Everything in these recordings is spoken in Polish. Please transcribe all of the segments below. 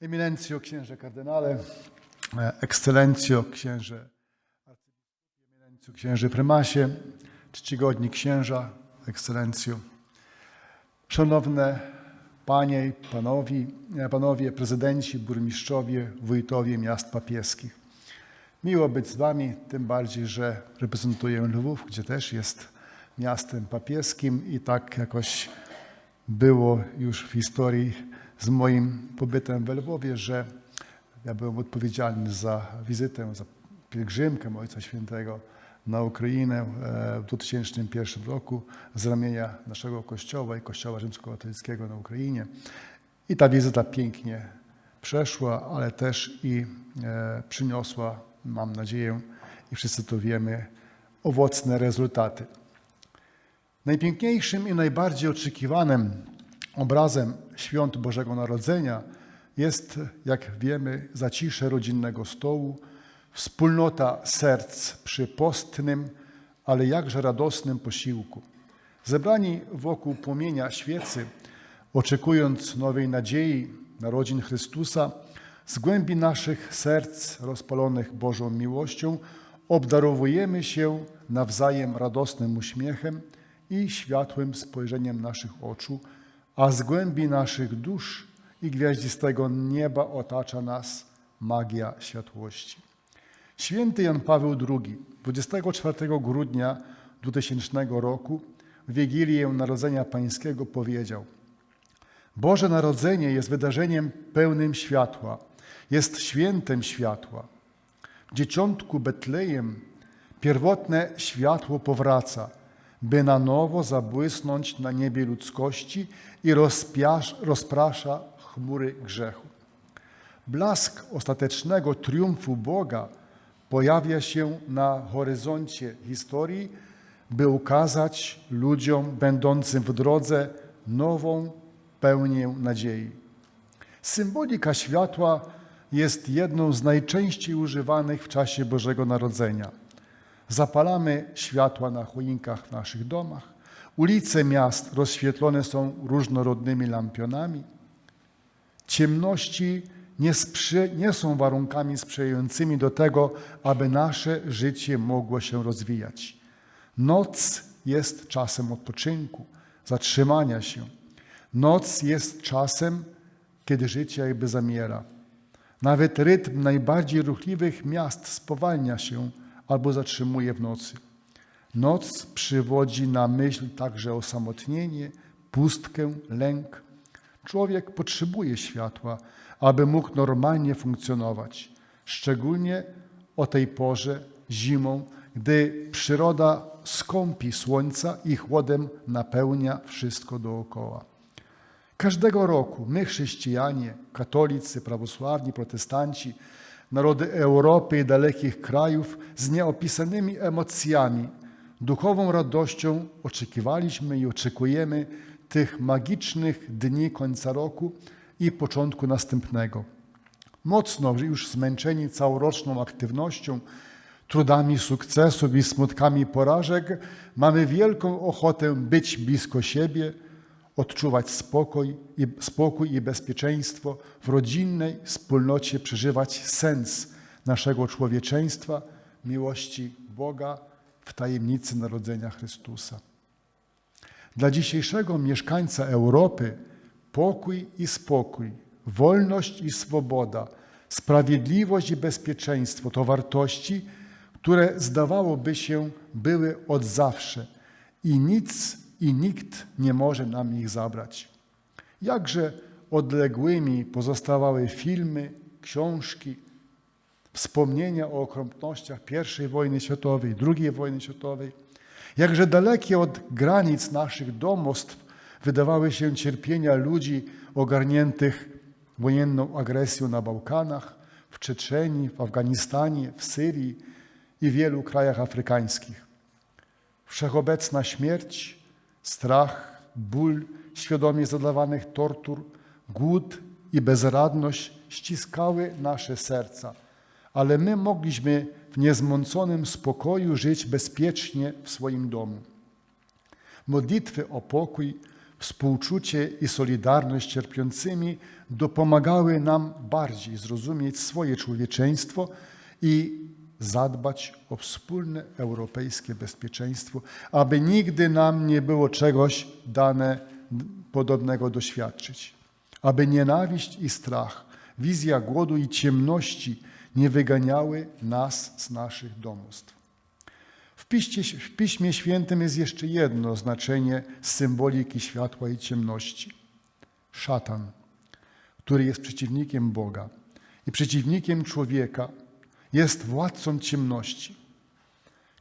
Eminencjo, księże kardynale, e, ekscelencjo, księże eminencjo, księże prymasie, czcigodni księża, ekscelencjo, szanowne panie i e, panowie prezydenci, burmistrzowie, wójtowie miast papieskich. Miło być z wami, tym bardziej, że reprezentuję Lwów, gdzie też jest miastem papieskim i tak jakoś było już w historii z moim pobytem w Lwowie, że ja byłem odpowiedzialny za wizytę, za pielgrzymkę Ojca Świętego na Ukrainę e, w 2001 roku z ramienia naszego Kościoła i Kościoła Rzymskokatolickiego na Ukrainie. I ta wizyta pięknie przeszła, ale też i e, przyniosła, mam nadzieję, i wszyscy to wiemy, owocne rezultaty. Najpiękniejszym i najbardziej oczekiwanym obrazem świąt Bożego Narodzenia jest, jak wiemy, zacisze rodzinnego stołu, wspólnota serc przy postnym, ale jakże radosnym posiłku. Zebrani wokół płomienia świecy, oczekując nowej nadziei, narodzin Chrystusa, z głębi naszych serc rozpalonych Bożą miłością obdarowujemy się nawzajem radosnym uśmiechem i światłym spojrzeniem naszych oczu, a z głębi naszych dusz i gwiaździstego nieba otacza nas magia światłości. Święty Jan Paweł II 24 grudnia 2000 roku w Wigilię Narodzenia Pańskiego powiedział Boże Narodzenie jest wydarzeniem pełnym światła, jest świętem światła. W dzieciątku Betlejem pierwotne światło powraca – by na nowo zabłysnąć na niebie ludzkości i rozpiasz, rozprasza chmury grzechu. Blask ostatecznego triumfu Boga pojawia się na horyzoncie historii, by ukazać ludziom będącym w drodze nową pełnię nadziei. Symbolika światła jest jedną z najczęściej używanych w czasie Bożego Narodzenia. Zapalamy światła na choinkach w naszych domach. Ulice miast rozświetlone są różnorodnymi lampionami. Ciemności nie, nie są warunkami sprzyjającymi do tego, aby nasze życie mogło się rozwijać. Noc jest czasem odpoczynku, zatrzymania się. Noc jest czasem, kiedy życie jakby zamiera. Nawet rytm najbardziej ruchliwych miast spowalnia się albo zatrzymuje w nocy. Noc przywodzi na myśl także osamotnienie, pustkę, lęk. Człowiek potrzebuje światła, aby mógł normalnie funkcjonować, szczególnie o tej porze zimą, gdy przyroda skąpi słońca i chłodem napełnia wszystko dookoła. Każdego roku my, chrześcijanie, katolicy, prawosławni, protestanci, narody Europy i dalekich krajów z nieopisanymi emocjami, duchową radością oczekiwaliśmy i oczekujemy tych magicznych dni końca roku i początku następnego. Mocno już zmęczeni całoroczną aktywnością, trudami sukcesów i smutkami porażek, mamy wielką ochotę być blisko siebie, odczuwać spokój i, spokój i bezpieczeństwo w rodzinnej wspólnocie, przeżywać sens naszego człowieczeństwa, miłości Boga w tajemnicy narodzenia Chrystusa. Dla dzisiejszego mieszkańca Europy pokój i spokój, wolność i swoboda, sprawiedliwość i bezpieczeństwo to wartości, które zdawałoby się były od zawsze i nic i nikt nie może nam ich zabrać. Jakże odległymi pozostawały filmy, książki, wspomnienia o okropnościach I wojny światowej, II wojny światowej. Jakże dalekie od granic naszych domostw wydawały się cierpienia ludzi ogarniętych wojenną agresją na Bałkanach, w Czeczenii, w Afganistanie, w Syrii i wielu krajach afrykańskich. Wszechobecna śmierć, strach, ból świadomie zadawanych tortur, głód i bezradność ściskały nasze serca, ale my mogliśmy w niezmąconym spokoju żyć bezpiecznie w swoim domu. Modlitwy o pokój współczucie i solidarność cierpiącymi dopomagały nam bardziej zrozumieć swoje człowieczeństwo i zadbać o wspólne europejskie bezpieczeństwo, aby nigdy nam nie było czegoś dane podobnego doświadczyć, aby nienawiść i strach, wizja głodu i ciemności nie wyganiały nas z naszych domostw. W Piśmie, w Piśmie Świętym jest jeszcze jedno znaczenie symboliki światła i ciemności. Szatan, który jest przeciwnikiem Boga i przeciwnikiem człowieka, jest władcą ciemności.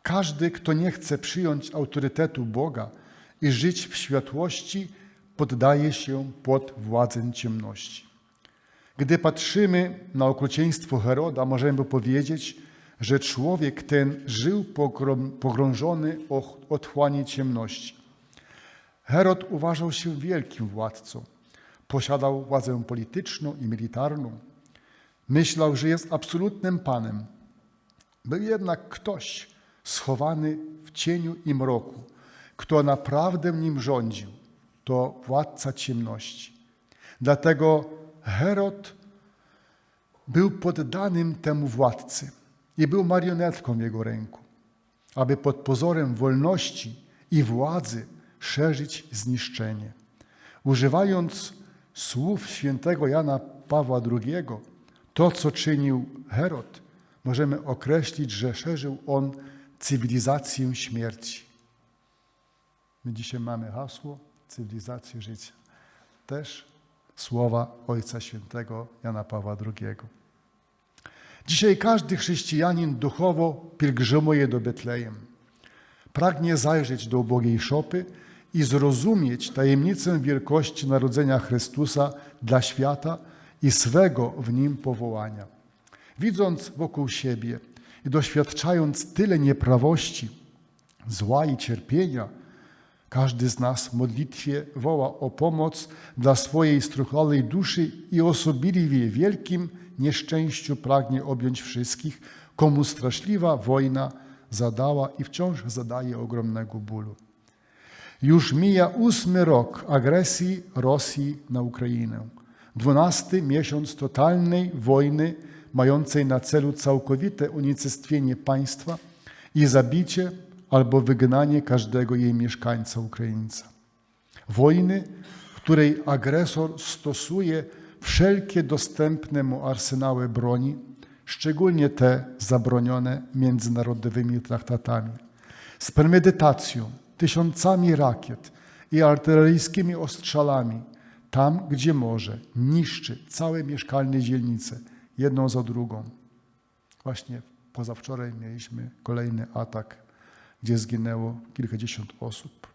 Każdy, kto nie chce przyjąć autorytetu Boga i żyć w światłości, poddaje się pod władzę ciemności. Gdy patrzymy na okrucieństwo Heroda, możemy powiedzieć, że człowiek ten żył pogrążony w otchłani ciemności. Herod uważał się wielkim władcą. Posiadał władzę polityczną i militarną. Myślał, że jest absolutnym panem. Był jednak ktoś schowany w cieniu i mroku, kto naprawdę nim rządził. To władca ciemności. Dlatego Herod był poddanym temu władcy i był marionetką w jego ręku, aby pod pozorem wolności i władzy szerzyć zniszczenie. Używając słów świętego Jana Pawła II, to co czynił Herod, możemy określić, że szerzył on cywilizację śmierci. My dzisiaj mamy hasło cywilizację życia. Też słowa Ojca Świętego Jana Pawła II. Dzisiaj każdy chrześcijanin duchowo pielgrzymuje do Betlejem. Pragnie zajrzeć do ubogiej szopy i zrozumieć tajemnicę wielkości narodzenia Chrystusa dla świata i swego w nim powołania. Widząc wokół siebie i doświadczając tyle nieprawości, zła i cierpienia, każdy z nas w modlitwie woła o pomoc dla swojej struchlałej duszy i osobliwie wielkim nieszczęściu pragnie objąć wszystkich, komu straszliwa wojna zadała i wciąż zadaje ogromnego bólu. Już mija ósmy rok agresji Rosji na Ukrainę. Dwunasty miesiąc totalnej wojny mającej na celu całkowite unicestwienie państwa i zabicie albo wygnanie każdego jej mieszkańca Ukraińca. Wojny, w której agresor stosuje wszelkie dostępne mu arsenały broni, szczególnie te zabronione międzynarodowymi traktatami, z premedytacją, tysiącami rakiet i artyleryjskimi ostrzałami, tam gdzie może, niszczy całe mieszkalne dzielnice, jedną za drugą. Właśnie pozawczoraj mieliśmy kolejny atak, gdzie zginęło kilkadziesiąt osób.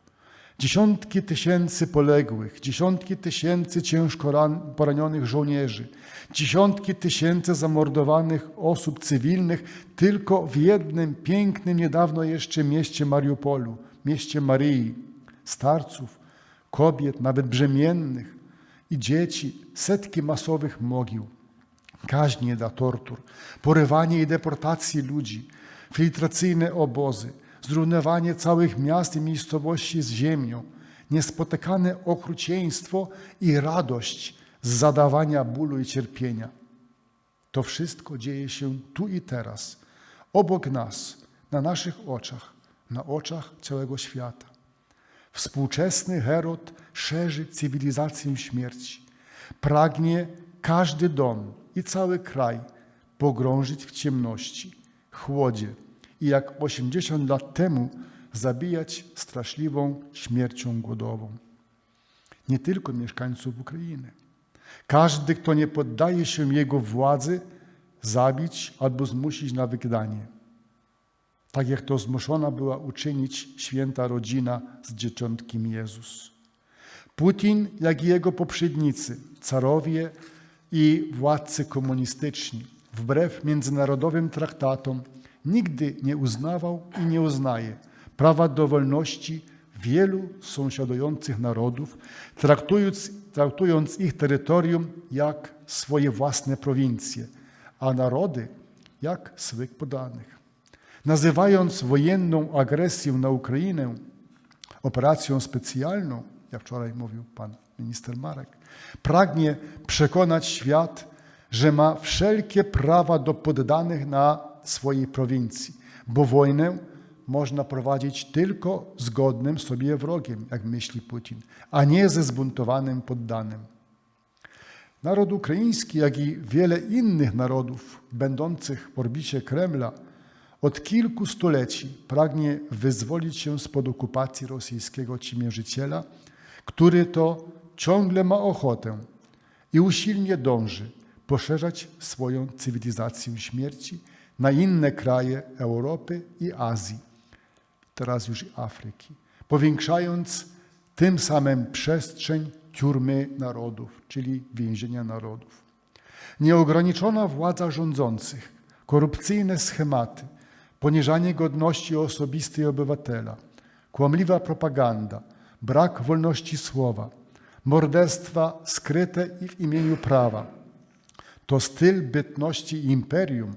Dziesiątki tysięcy poległych, dziesiątki tysięcy ciężko poranionych żołnierzy, dziesiątki tysięcy zamordowanych osób cywilnych tylko w jednym pięknym niedawno jeszcze mieście Mariupolu, mieście Maryi, starców, kobiet, nawet brzemiennych i dzieci, setki masowych mogił, kaźnie dla tortur, porywanie i deportacje ludzi, filtracyjne obozy, zrównywanie całych miast i miejscowości z ziemią, niespotykane okrucieństwo i radość z zadawania bólu i cierpienia. To wszystko dzieje się tu i teraz, obok nas, na naszych oczach, na oczach całego świata. Współczesny Herod szerzy cywilizację śmierci. Pragnie każdy dom i cały kraj pogrążyć w ciemności, chłodzie, i jak 80 lat temu zabijać straszliwą śmiercią głodową. Nie tylko mieszkańców Ukrainy. Każdy, kto nie poddaje się jego władzy, zabić albo zmusić na wygnanie. Tak jak to zmuszona była uczynić święta rodzina z dzieciątkiem Jezus. Putin, jak i jego poprzednicy, carowie i władcy komunistyczni, wbrew międzynarodowym traktatom, nigdy nie uznawał i nie uznaje prawa do wolności wielu sąsiadujących narodów, traktując, traktując ich terytorium jak swoje własne prowincje, a narody jak swych podanych. Nazywając wojenną agresję na Ukrainę operacją specjalną, jak wczoraj mówił pan minister Marek. Pragnie przekonać świat, że ma wszelkie prawa do poddanych na swojej prowincji, bo wojnę można prowadzić tylko zgodnym sobie wrogiem, jak myśli Putin, a nie ze zbuntowanym poddanym. Naród ukraiński, jak i wiele innych narodów będących w orbicie Kremla, od kilku stuleci pragnie wyzwolić się spod okupacji rosyjskiego ciemiężyciela, który to ciągle ma ochotę i usilnie dąży poszerzać swoją cywilizację śmierci na inne kraje Europy i Azji, teraz już i Afryki, powiększając tym samym przestrzeń tiurmy narodów, czyli więzienia narodów. Nieograniczona władza rządzących, korupcyjne schematy, poniżanie godności osobistej obywatela, kłamliwa propaganda, brak wolności słowa, morderstwa skryte i w imieniu prawa. To styl bytności imperium,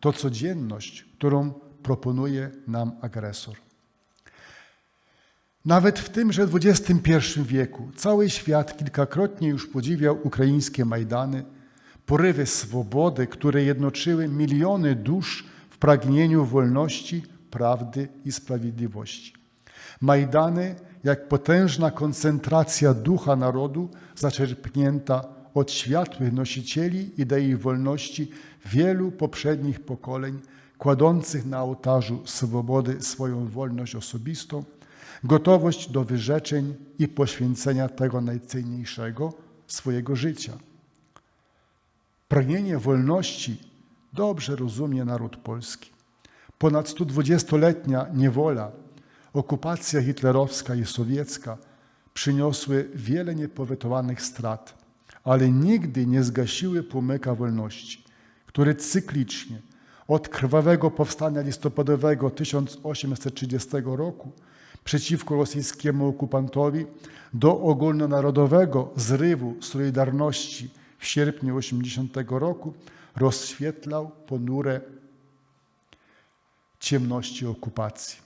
to codzienność, którą proponuje nam agresor. Nawet w tymże XXI wieku cały świat kilkakrotnie już podziwiał ukraińskie Majdany, porywy swobody, które jednoczyły miliony dusz w pragnieniu wolności, prawdy i sprawiedliwości. Majdany, jak potężna koncentracja ducha narodu, zaczerpnięta od światłych nosicieli idei wolności wielu poprzednich pokoleń, kładących na ołtarzu swobody swoją wolność osobistą, gotowość do wyrzeczeń i poświęcenia tego najcenniejszego swojego życia. Pragnienie wolności dobrze rozumie naród polski. Ponad 120-letnia niewola, okupacja hitlerowska i sowiecka przyniosły wiele niepowetowanych strat, ale nigdy nie zgasiły płomyka wolności, który cyklicznie od krwawego powstania listopadowego 1830 roku przeciwko rosyjskiemu okupantowi do ogólnonarodowego zrywu Solidarności w sierpniu 80 roku rozświetlał ponure ciemności okupacji.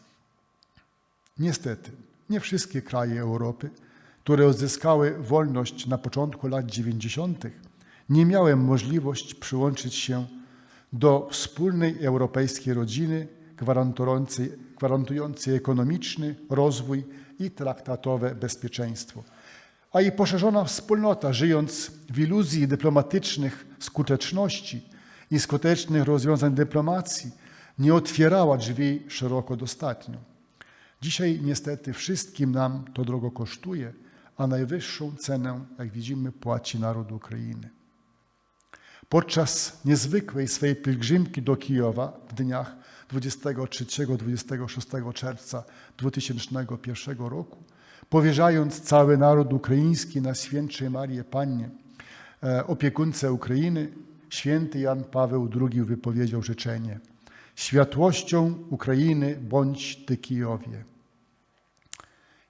Niestety, nie wszystkie kraje Europy, które uzyskały wolność na początku lat 90., nie miały możliwości przyłączyć się do wspólnej europejskiej rodziny gwarantującej, gwarantującej ekonomiczny rozwój i traktatowe bezpieczeństwo. A i poszerzona wspólnota, żyjąc w iluzji dyplomatycznych skuteczności i skutecznych rozwiązań dyplomacji, nie otwierała drzwi szeroko dostatnio. Dzisiaj niestety wszystkim nam to drogo kosztuje, a najwyższą cenę, jak widzimy, płaci naród Ukrainy. Podczas niezwykłej swej pielgrzymki do Kijowa w dniach 23-26 czerwca 2001 roku, powierzając cały naród ukraiński na świętszej Marię Pannie, opiekunce Ukrainy, święty Jan Paweł II wypowiedział życzenie Światłością Ukrainy bądź Ty Kijowie.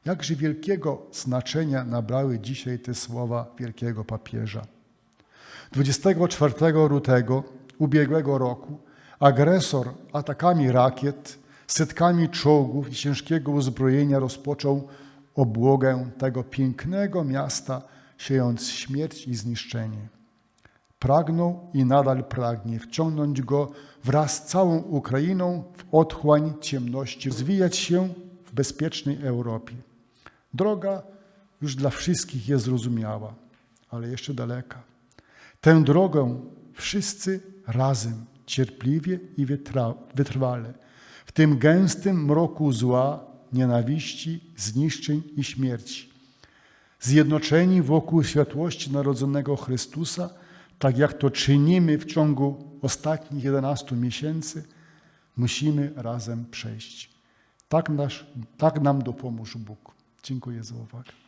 Jakże wielkiego znaczenia nabrały dzisiaj te słowa wielkiego papieża. 24 lutego ubiegłego roku agresor atakami rakiet, setkami czołgów i ciężkiego uzbrojenia rozpoczął obłogę tego pięknego miasta, siejąc śmierć i zniszczenie. Pragnął i nadal pragnie wciągnąć go wraz z całą Ukrainą w otchłań ciemności, zwijać się w bezpiecznej Europie. Droga już dla wszystkich jest zrozumiała, ale jeszcze daleka. Tę drogę wszyscy razem, cierpliwie i wytrwale, w tym gęstym mroku zła, nienawiści, zniszczeń i śmierci. Zjednoczeni wokół światłości narodzonego Chrystusa, tak jak to czynimy w ciągu ostatnich 11 miesięcy, musimy razem przejść. Tak, nasz, tak nam dopomóż Bóg. Dziękuję za uwagę.